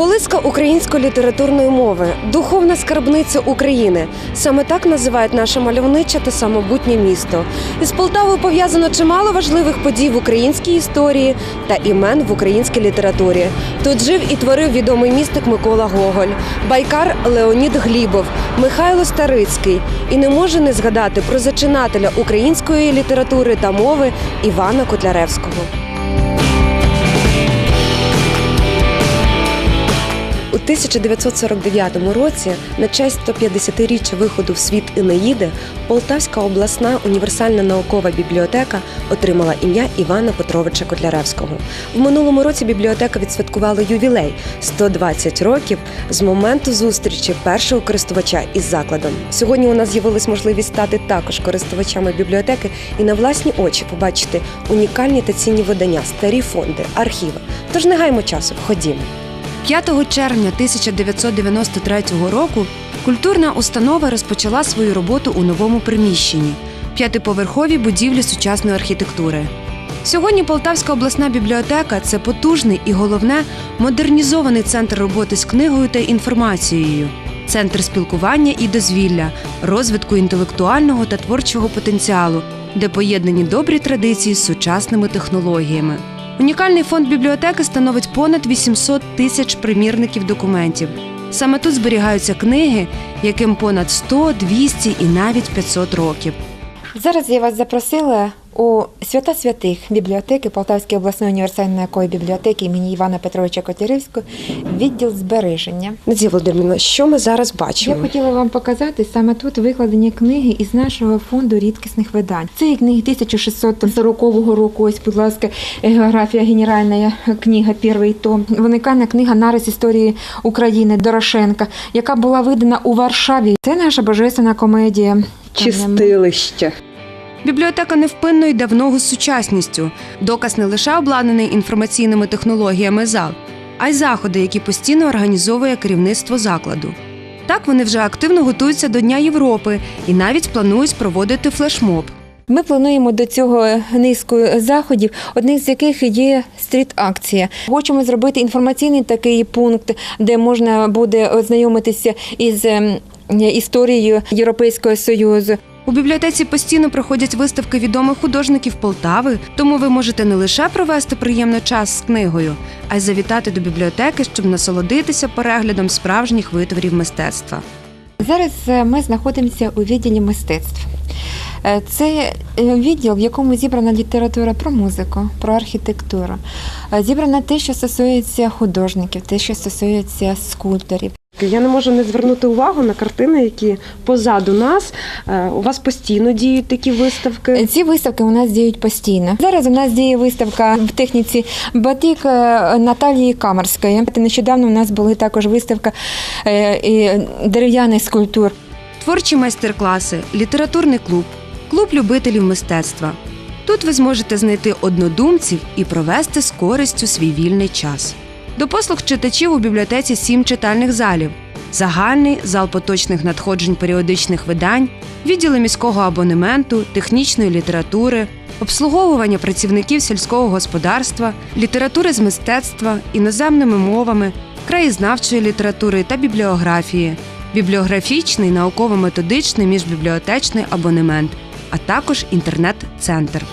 Колиска української літературної мови, духовна скарбниця України. Саме так називають наше мальовниче та самобутнє місто. Із Полтавою пов'язано чимало важливих подій в українській історії та імен в українській літературі. Тут жив і творив відомий містик Микола Гоголь, байкар Леонід Глібов, Михайло Старицький. І не може не згадати про зачинателя української літератури та мови Івана Котляревського. У 1949 році на честь 150-річчя виходу в світ Інеїди Полтавська обласна універсальна наукова бібліотека отримала ім'я Івана Петровича Котляревського. В минулому році бібліотека відсвяткувала ювілей 120 років з моменту зустрічі першого користувача із закладом. Сьогодні у нас з'явилась можливість стати також користувачами бібліотеки і на власні очі побачити унікальні та цінні видання, старі фонди, архіви. Тож не гаймо часу, ходімо. 5 червня 1993 року культурна установа розпочала свою роботу у новому приміщенні п'ятиповерховій будівлі сучасної архітектури. Сьогодні Полтавська обласна бібліотека це потужний і головне модернізований центр роботи з книгою та інформацією, центр спілкування і дозвілля, розвитку інтелектуального та творчого потенціалу, де поєднані добрі традиції з сучасними технологіями. Унікальний фонд бібліотеки становить понад 800 тисяч примірників документів. Саме тут зберігаються книги, яким понад 100, 200 і навіть 500 років. Зараз я вас запросила у свята святих бібліотеки Полтавської обласної універсальної наукової бібліотеки імені Івана Петровича Котляревського, відділ збереження. Надія Володимирівна, що ми зараз бачимо? Я хотіла вам показати саме тут викладені книги із нашого фонду рідкісних видань. Це книги 1640 року. Ось, будь ласка, географія генеральна книга, перший том. Виникальна книга Нарис історії України Дорошенка, яка була видана у Варшаві. Це наша божественна комедія. Чистилище. Бібліотека невпинно йде в ногу з сучасністю. Доказ не лише обладнаний інформаційними технологіями зал, а й заходи, які постійно організовує керівництво закладу. Так вони вже активно готуються до Дня Європи і навіть планують проводити флешмоб. Ми плануємо до цього низку заходів, одним з яких є стріт-акція. Хочемо зробити інформаційний такий пункт, де можна буде ознайомитися із ем, історією Європейського союзу. У бібліотеці постійно проходять виставки відомих художників Полтави, тому ви можете не лише провести приємний час з книгою, а й завітати до бібліотеки, щоб насолодитися переглядом справжніх витворів мистецтва. Зараз е, ми знаходимося у відділі мистецтв. Е, Це е, відділ, в якому зібрана література про музику, про архітектуру. Зібрано те, що стосується художників, те, що стосується скульпторів. Я не можу не звернути увагу на картини, які позаду нас. Е, У вас постійно діють такі виставки. Ці виставки у нас діють постійно. Зараз у нас діє виставка в техніці батик е, Наталії Камерської. Нещодавно у нас були також виставка е, дерев'яних скульптур. Творчі майстер-класи, літературний клуб, клуб любителів мистецтва. Тут ви зможете знайти однодумців і провести з користю свій вільний час. До послуг читачів у бібліотеці сім читальних залів: загальний зал поточних надходжень періодичних видань, відділи міського абонементу, технічної літератури, обслуговування працівників сільського господарства, літератури з мистецтва, іноземними мовами, краєзнавчої літератури та бібліографії, бібліографічний, науково-методичний міжбібліотечний абонемент, а також інтернет-центр.